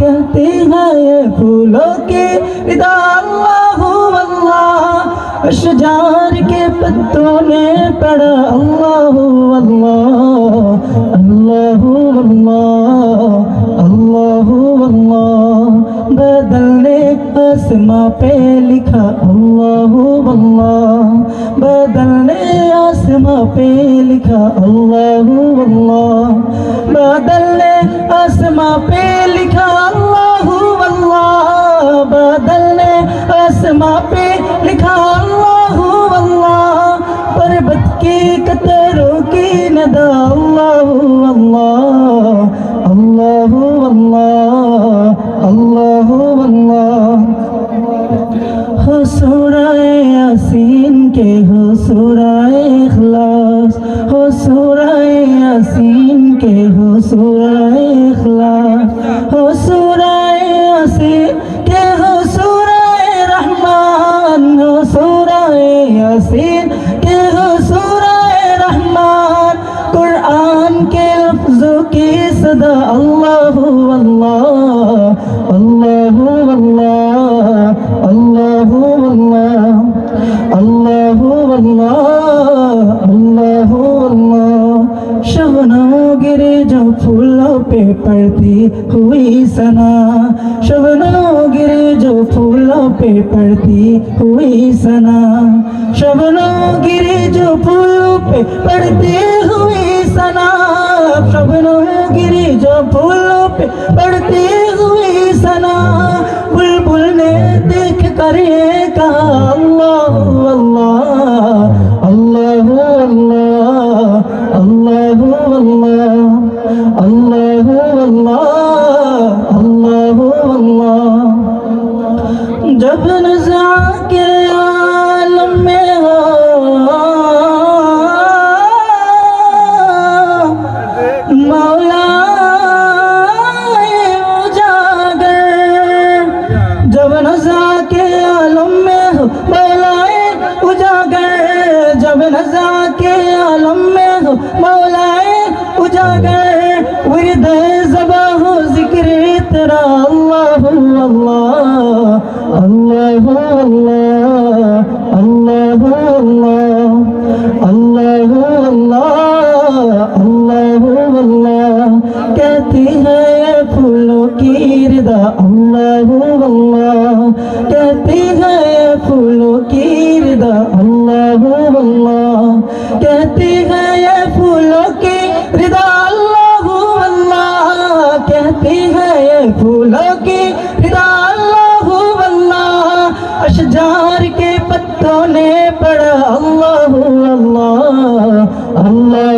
कहती है ये फूलों की अशजार के पत्तों ने पढ़ा अल्लाह अल्लाह। अल्लाह अल्लाह अल्लाह अल्लाह। बदल ने आसमां पे लिखा अल्लाह अल्लाह। बदल ने आसमां पे लिखा अल्लाह अल्लाह। बदल ने आसमां पे लिखा হকীকত রোকি না দাও আল্লাহ আল্লাহ আল্লাহ আল্লাহ আল্লাহ হসুরায় আসিন কে হসুরায় ইখলাস হসুরায় আসিন কে হসুরায় ইখলাস হসুরায় আসিন কে হসুরায় রহমান হসুরায় আসিন लफ्जों की सदा अल्लाह अल्लाह अल्लाह अल्लाह अल्लाह अल्लाह अल्लाह अल्लाह अल्लाह अल्लाह शबनम गिरे जो फूलों पे पड़ती हुई सना शबनम गिरे जो फूलों पे पड़ती हुई सना शबनम गिरे जो फूलों पे पड़ती हुई सना طريق الله الله الله الله الله الله الله الله الله جب نزع کے उजागर जब नजा के आलम में हो मौलाए उजागर विरद जबा हो जिक्र तेरा अल्लाह अल्लाह अल्लाह अल्लाह अल्लाह अल्लाह अल्लाह अल्लाह अल्लाह अल्लाह कहती है ये फूलों की रिदा अल्लाह अल्लाह कहती है ये फूलों की रिदा अल्लाह अल्लाह कहती है ये फूलों की रिदा अल्लाह अल्लाह। कहती है ये फूलों की रिदा अल्लाह अल्लाह। अशजार के पत्तों ने पढ़ा, अल्लाह अल्लाह। अल्लाह